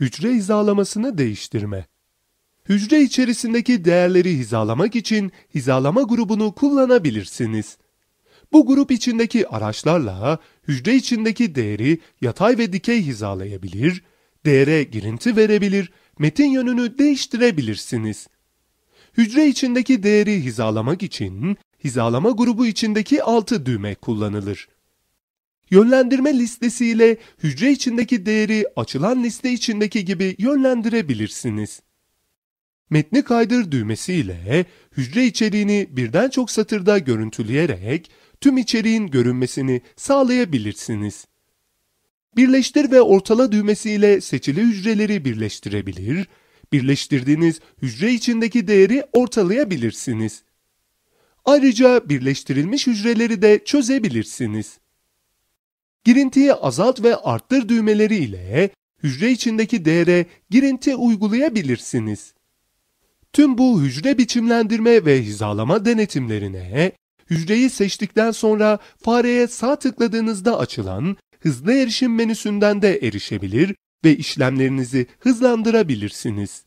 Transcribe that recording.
hücre hizalamasını değiştirme. Hücre içerisindeki değerleri hizalamak için hizalama grubunu kullanabilirsiniz. Bu grup içindeki araçlarla hücre içindeki değeri yatay ve dikey hizalayabilir, değere girinti verebilir, metin yönünü değiştirebilirsiniz. Hücre içindeki değeri hizalamak için hizalama grubu içindeki altı düğme kullanılır. Yönlendirme listesiyle hücre içindeki değeri açılan liste içindeki gibi yönlendirebilirsiniz. Metni kaydır düğmesiyle hücre içeriğini birden çok satırda görüntüleyerek tüm içeriğin görünmesini sağlayabilirsiniz. Birleştir ve ortala düğmesiyle seçili hücreleri birleştirebilir, birleştirdiğiniz hücre içindeki değeri ortalayabilirsiniz. Ayrıca birleştirilmiş hücreleri de çözebilirsiniz. Girintiyi azalt ve arttır düğmeleri ile hücre içindeki değere girinti uygulayabilirsiniz. Tüm bu hücre biçimlendirme ve hizalama denetimlerine hücreyi seçtikten sonra fareye sağ tıkladığınızda açılan hızlı erişim menüsünden de erişebilir ve işlemlerinizi hızlandırabilirsiniz.